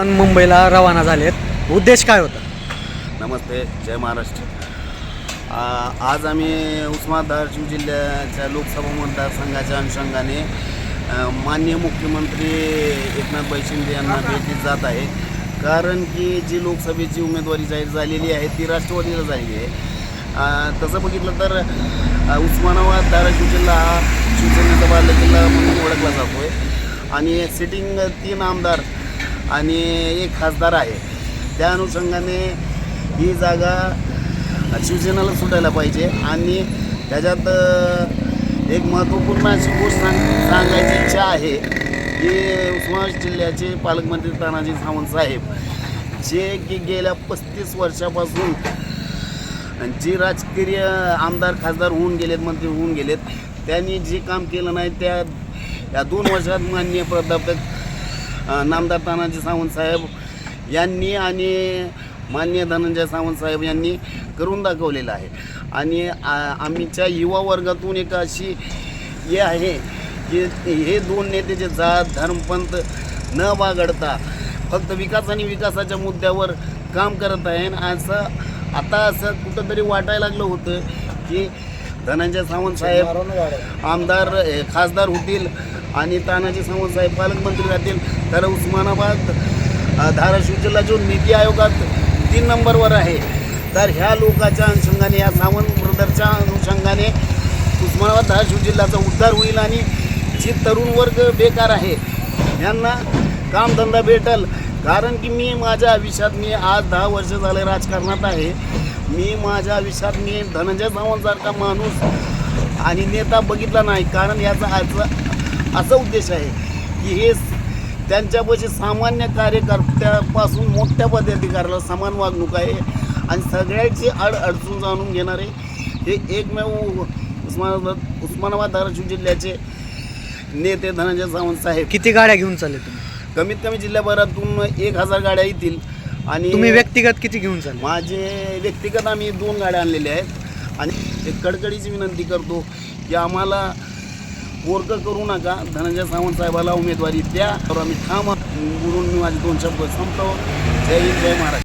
मुंबईला रवाना झालेत. उद्देश काय होता? नमस्ते जय महाराष्ट्र. आ, आज आम्ही उस्मानाबाद धाराशिव जिल्ह्याच्या लोकसभा मतदारसंघाच्या अनुषंगाने अ, माननीय मुख्यमंत्री एकनाथभाई शिंदे यांना भेटीत जात आहे. कारण की जी लोकसभेची उमेदवारी जाहीर झालेली आहे ती राष्ट्रवादीला झालेली आहे. अ, तसं बघितलं तर अ, उस्मानाबाद धाराशिव जिल्हा हा शिवसेनेचा बाले जिल्हा म्हणून ओळखला जातो आहे आणि सिटिंग तीन आमदार आणि एक खासदार आहे. त्या अनुषंगाने ही जागा शिवसेनेला सुटायला पाहिजे आणि त्याच्यात एक महत्त्वपूर्ण अशी गोष्ट सांग सांगायची इच्छा आहे की उस्मानाबाद जिल्ह्याचे पालकमंत्री तानाजी सावंत साहेब जे की गेल्या पस्तीस वर्षापासून जी राजकीय आमदार खासदार होऊन गेलेत मंत्री होऊन गेलेत त्यांनी जे काम केलं नाही त्या या दोन वर्षात माननीय प्राध्यापक नामदार तानाजी सावंत साहेब यांनी आणि माननीय धनंजय सावंत साहेब यांनी करून दाखवलेलं आहे. आणि आ- आम्हीच्या युवा वर्गातून एक अशी हे आहे की हे दोन नेते जे जात धर्मपंथ न बागडता फक्त विकास आणि विकासाच्या मुद्द्यावर काम करत आहे. असं आता असं कुठंतरी वाटायला लागलं होतं की धनंजय सावंत साहेब आमदार खासदार होतील आणि तानाजी सावंत साहेब पालकमंत्री राहतील. तर उस्मानाबाद धाराशिव जिल्हा जो नीती आयोगात तीन नंबरवर आहे. तर ह्या लोकांच्या अनुषंगाने या सावंत ब्रदरच्या अनुषंगाने उस्मानाबाद धाराशिव जिल्ह्याचा उद्धार होईल आणि जी तरुण वर्ग बेकार आहे यांना कामधंदा भेटल. कारण की मी माझ्या आयुष्यात मी आज दहा वर्ष झाले राजकारणात आहे. मी माझ्या आयुष्यात मी धनंजय सावंतसारखा माणूस आणि नेता बघितला नाही. कारण याचा आज असा उद्देश आहे की हे त्यांच्यापाशी सामान्य कार्यकर्त्यापासून मोठ्या पदाधिकाऱ्याला समान वागणूक आहे आणि सगळ्याची अड अडचून जाणून घेणारे हे एकमेव उस्मानाबाद उस्मानाबाद धाराशिव जिल्ह्याचे नेते धनंजय सावंत साहेब. किती गाड्या घेऊन चालले तुम्ही? कमीत कमी जिल्ह्याभरातून एक हजार गाड्या येतील आणि तुम्ही व्यक्तिगत किती घेऊन चालले? माझे व्यक्तिगत आम्ही दोन गाड्या आणलेल्या आहेत. आणि एक कडकडीची विनंती करतो की आम्हाला मोर्क करू नका. धनंजय सावंत साहेबाला उमेदवारी द्या. तर आम्ही थांब. आहोत. बोलून मी माझे दोन शब्द संपतो जय हिंद जय महाराष्ट्र.